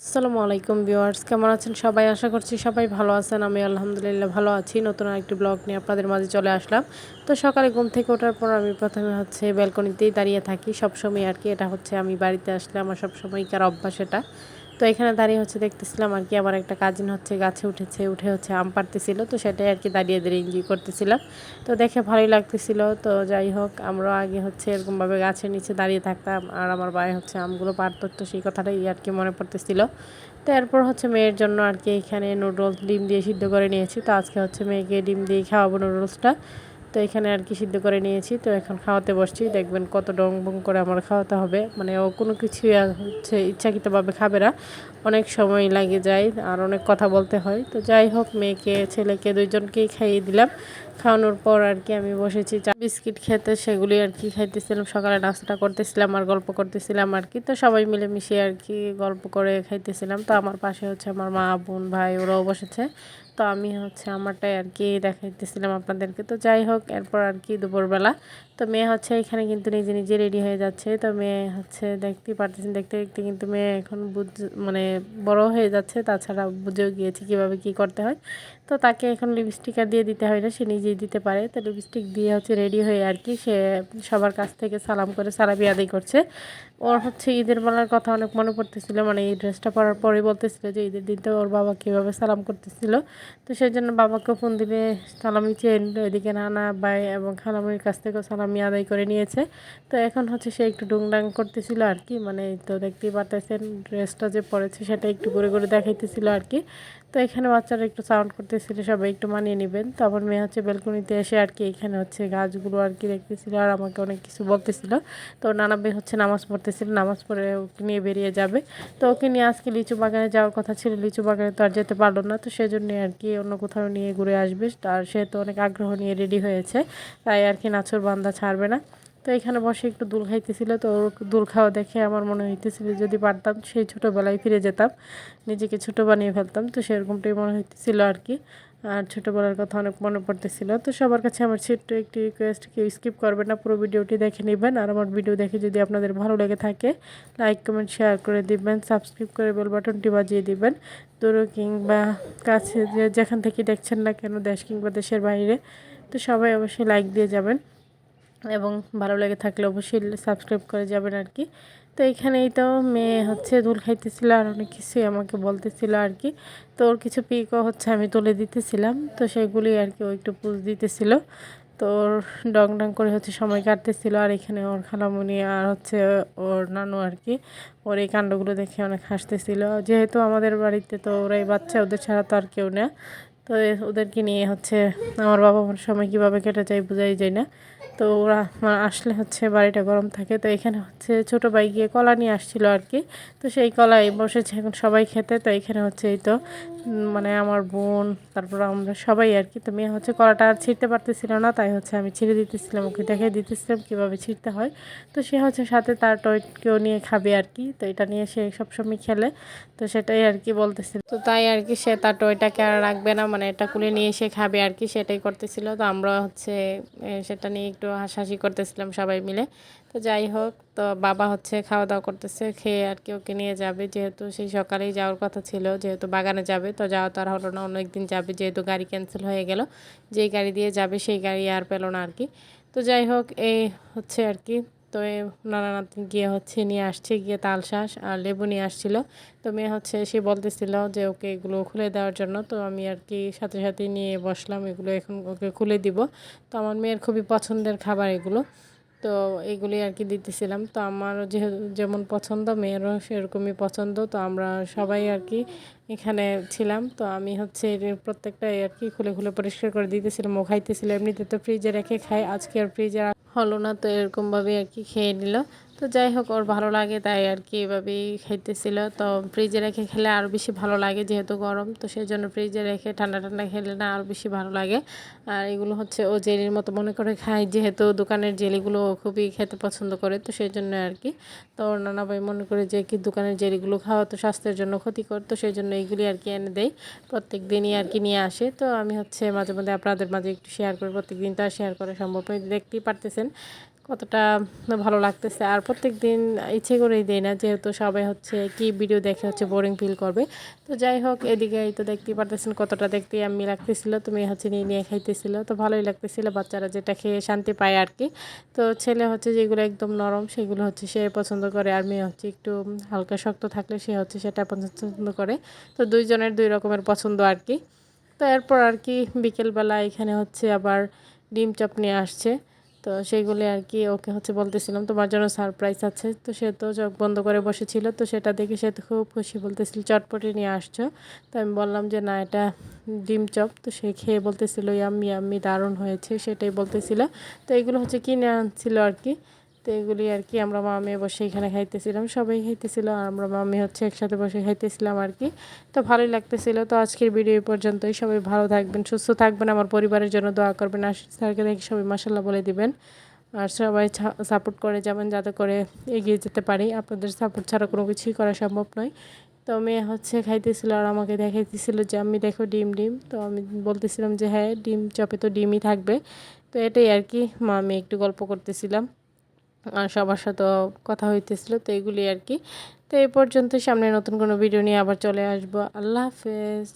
আসসালামু আলাইকুম ভিউয়ার্স, কেমন আছেন সবাই? আশা করছি সবাই ভালো আছেন। আমি আলহামদুলিল্লাহ ভালো আছি। নতুন আরেকটি ব্লগ নিয়ে আপনাদের মাঝে চলে আসলাম। তো সকালে ঘুম থেকে ওঠার পর আমি প্রথমে হচ্ছে ব্যালকনিতেই দাঁড়িয়ে থাকি। সবসময় আর কি এটা হচ্ছে আমি বাড়িতে আসলে আমার সবসময়কার অভ্যাস এটা। তো এখানে দাঁড়িয়ে হচ্ছে দেখতেছিলাম আর কি, আমার একটা কাজিন হচ্ছে, গাছে উঠেছে, উঠে হচ্ছে আম পাড়তেছিল, তো সেটাই আর কি দাঁড়িয়ে দাঁড়িয়ে এনজয় করতেছিলাম। তো দেখে ভালোই লাগতেছিল, তো যাই হোক, আমরা আগে হচ্ছে এরকমভাবে গাছের নিচে দাঁড়িয়ে থাকতাম, আর আমার ভাই হচ্ছে আমগুলো পারতো তো সেই কথাটাই আর কি মনে পড়তেছিল। তো এরপর হচ্ছে মেয়ের জন্য আর কি এখানে নুডলস ডিম দিয়ে সিদ্ধ করে নিয়েছি, তো আজকে হচ্ছে মেয়েকে ডিম দিয়ে খাওয়াবো নুডলসটা তো এখানে আর কি সিদ্ধ করে নিয়েছি। তো এখন খাওয়াতে বসছি। দেখবেন কত ডং বং করে আমার খাওয়াতে হবে। মানে ও কোনো আর হচ্ছে ইচ্ছাকৃতভাবে খাবে না। অনেক সময় লাগে যায় আর অনেক কথা বলতে হয়। তো যাই হোক, মেয়েকে, ছেলেকে দুইজনকেই খাইয়ে দিলাম। খাওয়ানোর পর আর কি আমি বসেছি। চা, বিস্কিট খেতে সেগুলি আর কি খাইতেছিলাম। সকালে নাস্তাটা করতেছিলাম আর গল্প করতেছিলাম আর কি। তো সবাই মিলে মিশিয়ে আর কি গল্প করে খাইতেছিলাম। তো আমার পাশে হচ্ছে আমার মা, বোন, ভাই ওরাও বসেছে। তো আমি হচ্ছে আমারটাই আর কি দেখাইতেছিলাম আপনাদেরকে। তো যাই হোক, এরপর আর কি দুপুরবেলা তো মেয়ে হচ্ছে এখানে কিন্তু নিজে নিজে রেডি হয়ে যাচ্ছে। তো মেয়ে হচ্ছে দেখতে পারতেছেন, দেখতে দেখতে কিন্তু মেয়ে এখন বুঝ মানে বড় হয়ে যাচ্ছে। তাছাড়া বুঝেও গিয়েছে কীভাবে কি করতে হয়। তো তাকে এখন লিপস্টিক আর দিয়ে দিতে হয় না, সে নিজেই দিতে পারে। তো লিপস্টিক দিয়ে হচ্ছে রেডি হয়ে আর কি সে সবার কাছ থেকে সালাম করে সালামি আদায় করছে। ওর হচ্ছে ঈদের বেলার কথা অনেক মনে পড়তেছিল মানে এই ড্রেসটা পরার পরে বলতেছিল যে ঈদের দিনটা ওর বাবা কীভাবে সালাম করতেছিল। তো সেই জন্য বাবাকে ফোন দিলে সালামি চেয়ে নিল ওইদিকে নানা বাই এবং খালামির কাছ থেকেও সালামি আদায় করে নিয়েছে। তো এখন হচ্ছে সে একটু ডুংডাং করতেছিল আর কি। মানে তো দেখতেই পারতেছেন ড্রেসটা যে পরেছে সেটা একটু করে করে দেখাইতেছিল আর কি। তো এখানে বাচ্চারা একটু সাউন্ড করতেছিল, সবাই একটু মানিয়ে নেবেন। তারপর মেয়ে হচ্ছে বেলকনিতে এসে আর কি এখানে হচ্ছে গাছগুলো আর কি দেখতেছিল আর আমাকে অনেক কিছু বলতেছিল। তো নানা বে হচ্ছে নামাজ পড়তেছিল, নামাজ পড়ে ওকে নিয়ে বেরিয়ে যাবে। তো ওকে নিয়ে আজকে লিচু বাগানে যাওয়ার কথা ছিল, লিচু বাগানে তো আর যেতে পারল না। তো সেজন্য আর কি অন্য কোথাও নিয়ে ঘুরে আসবে। আর সে তো অনেক আগ্রহ নিয়ে রেডি হয়েছে। তাই আর কি নাচর বান্দা ছাড়বে না। তো এখানে বসে একটু দুল খাইতেছিল, তো ওর দুল খাওয়া দেখে আমার মনে হইতেছিল যদি পারতাম সেই ছোটোবেলায় ফিরে যেতাম, নিজেকে ছোটো বানিয়ে ফেলতাম, তো সেরকমটাই মনে হইতেছিল আর কি আর ছোটোবেলার কথা অনেক মনে পড়তেছিল, তো সবার কাছে আমার ছোট্ট একটি রিকোয়েস্ট কেউ স্কিপ করবেন না, পুরো ভিডিওটি দেখে নেবেন। আর আমার ভিডিও দেখে যদি আপনাদের ভালো লেগে থাকে লাইক কমেন্ট শেয়ার করে দিবেন সাবস্ক্রাইব করে বেল বাটনটি বাজিয়ে দিবেন। দূর কিংবা কাছে যেখান থেকে দেখছেন না কেন, দেশ কিংবা দেশের বাইরে, তো সবাই অবশ্যই লাইক দিয়ে যাবেন। এবং ভালো লেগে থাকলে অবশ্যই সাবস্ক্রাইব করে যাবেন আর কি তো এখানেই তো মেয়ে হচ্ছে দুল খাইতেছিল আর অনেক কিছুই আমাকে বলতেছিল আর কি তো ওর কিছু পিকও হচ্ছে আমি তুলে দিতেছিলাম। তো সেগুলি আর কি ও একটু পুজ দিতেছিল। তো ওর ডং ডং করে হচ্ছে সময় কাটতেছিল আর এখানে ওর খালামুনি আর হচ্ছে ওর নানু আর কি ওর এই কাণ্ডগুলো দেখে অনেক হাসতেছিল। যেহেতু আমাদের বাড়িতে তো ওরাই বাচ্চা, ওদের ছাড়া তো আর কেউ না। তো ওদেরকে নিয়ে হচ্ছে আমার বাবা মার সময় কীভাবে কেটে যায় বোঝাই যায় না। তো ওরা আসলে হচ্ছে বাড়িটা গরম থাকে। তো এখানে হচ্ছে ছোটো ভাই গিয়ে কলা নিয়ে আসছিল আর কি। তো সেই কলাই বসেছে এখন সবাই খেতে। তো এখানে হচ্ছে এই তো মানে আমার বোন, তারপর আমরা সবাই আর কি। তো মেয়ে হচ্ছে কলাটা আর ছিঁড়তে পারতেছিল না, তাই হচ্ছে আমি ছিঁড়ে দিতেছিলাম, ওকে দেখে দিতেছিলাম কীভাবে ছিঁড়তে হয়। তো সে হচ্ছে সাথে তার টয়কেও নিয়ে খাবে আর কি। তো এটা নিয়ে সে সবসময় খেলে, তো সেটাই আর কি বলতেছিল। তো তাই আর কি সে তার টয়টাকে আর রাখবে না মানে এটা কুলে নিয়ে সে খাবে আর কি, সেটাই করতেছিল। তো আমরা হচ্ছে সেটা নিয়ে একটু হাসাহাসি করতেছিলাম সবাই মিলে। তো যাই হোক, তো বাবা হচ্ছে খাওয়া দাওয়া করতেছে, খেয়ে আর কি ওকে নিয়ে যাবে। যেহেতু সেই সকালেই যাওয়ার কথা ছিল, যেহেতু বাগানে যাবে, তো যাওয়া তো আর হলো না অন্য একদিন যাবে, যেহেতু গাড়ি ক্যান্সেল হয়ে গেল, যেই গাড়ি দিয়ে যাবে সেই গাড়ি আর পেল না আর কি। তো যাই হোক এই হচ্ছে আর কি, তো নানা নাতনি গিয়ে হচ্ছে নিয়ে আসছে, গিয়ে তালশাঁস আর লেবু নিয়ে আসছিল। তো মেয়ে হচ্ছে, সে বলতেছিল যে ওকে এগুলো খুলে দেওয়ার জন্য, তো আমি আর কি সাথে সাথে নিয়ে বসলাম, এগুলো এখন ওকে খুলে দিব। তো আমার মেয়ের খুবই পছন্দের খাবার এগুলো। তো এগুলি আর কি দিতেছিলাম। তো আমার যেহেতু যেমন পছন্দ, মেয়েরও সেরকমই পছন্দ। তো আমরা সবাই আর কি এখানে ছিলাম। তো আমি হচ্ছে প্রত্যেকটাই আর কি খুলে খুলে পরিষ্কার করে দিতেছিলাম। ও খাইতেছিলাম এমনিতে তো ফ্রিজে রেখে খাই আজকে আর ফ্রিজে হলো না। তো এরকমভাবে আর কি খেয়ে নিল। তো যাই হোক, ওর ভালো লাগে তাই আর কি এভাবেই খাইতেছিল। তো ফ্রিজে রেখে খেলে আরও বেশি ভালো লাগে যেহেতু গরম, তো সেই জন্য ফ্রিজে রেখে ঠান্ডা ঠান্ডা খেলে না আরও বেশি ভালো লাগে। আর এগুলো হচ্ছে ও জেলির মতো মনে করে খায়, যেহেতু দোকানের জেলিগুলো খুবই খেতে পছন্দ করে, তো সেই জন্য আর কি। তো ওর নানা ভাই মনে করে যে কি দোকানের জেলিগুলো খাওয়া তো স্বাস্থ্যের জন্য ক্ষতিকর, তো সেই জন্য এইগুলি আর কি এনে দেয়, প্রত্যেক দিনই আর কি নিয়ে আসে। তো আমি হচ্ছে মাঝে মধ্যে আপনাদের মাঝে একটু শেয়ার করি প্রত্যেক দিন তো আর শেয়ার করা সম্ভব দেখতেই পারতেছেন। কতটা ভালো লাগতেছে। আর প্রত্যেক দিন ইচ্ছে করেই দেই না, যেহেতু সবাই হচ্ছে কি ভিডিও দেখে হচ্ছে বোরিং ফিল করবে। তো যাই হোক, এদিকে তো দেখতেই পারতেছেন কতটা দেখতে আমি লাগতেছিল, তুমি হচ্ছে নিয়ে নিয়ে খাইতেছিল। তো ভালোই লাগতেছিল বাচ্চারা যেটা খেয়ে শান্তি পায় আর কি। তো ছেলে হচ্ছে যেগুলো একদম নরম, সেগুলো হচ্ছে সে পছন্দ করে। আর মেয়ে হচ্ছে একটু হালকা শক্ত থাকলে সে হচ্ছে সেটা পছন্দ করে। তো দুইজনের দুই রকমের পছন্দ আর কি। তো এরপর আর কি বিকেলবেলা এখানে হচ্ছে আবার ডিম চপ নিয়ে আসছে। তো সেইগুলি আর কি ওকে হচ্ছে বলতেছিলাম, তোমার জন্য সারপ্রাইজ আছে। তো সে তো চোখ বন্ধ করে বসেছিল, তো সেটা দেখে সে তো খুব খুশি বলতেছিল, চটপটি নিয়ে আসছো? তো আমি বললাম যে, না, এটা ডিম চপ। তো সে খেয়ে বলতেছিল, ইয়াম্মি আম্মি দারুণ হয়েছে। সেটাই বলতেছিল। তো এগুলো হচ্ছে কিনে আনছিল আর কি। তো এগুলি আর কি আমরা মা মেয়ে বসে এখানে খাইতেছিলাম, সবাই খাইতেছিল, আর আমরা মা মেয়ে হচ্ছে একসাথে বসে খাইতেছিলাম আর কি। তো ভালোই লাগতেছিল। তো আজকের ভিডিও পর্যন্তই। সবাই ভালো থাকবেন, সুস্থ থাকবেন, আমার পরিবারের জন্য দোয়া করবেন, আর স্যারকে দেখে সবাই মাসাল্লাহ বলে দিবেন। আর সবাই সাপোর্ট করে যাবেন, যাতে করে এগিয়ে যেতে পারি। আপনাদের সাপোর্ট ছাড়া কোনো কিছুই করা সম্ভব নয়। তো মেয়ে হচ্ছে খাইতেছিল, আর আমাকে দেখাইতেছিল যে আমি দেখো ডিম ডিম। তো আমি বলতেছিলাম যে হ্যাঁ ডিম, চপে তো ডিমই থাকবে। তো এটাই আর কি মা আমি একটু গল্প করতেছিলাম। আর সবার সাথে কথা হইতেছিল, তো এগুলি আর কি। তো এই পর্যন্ত সামনে নতুন কোনো ভিডিও নিয়ে আবার চলে আসব। আল্লাহ হাফেজ।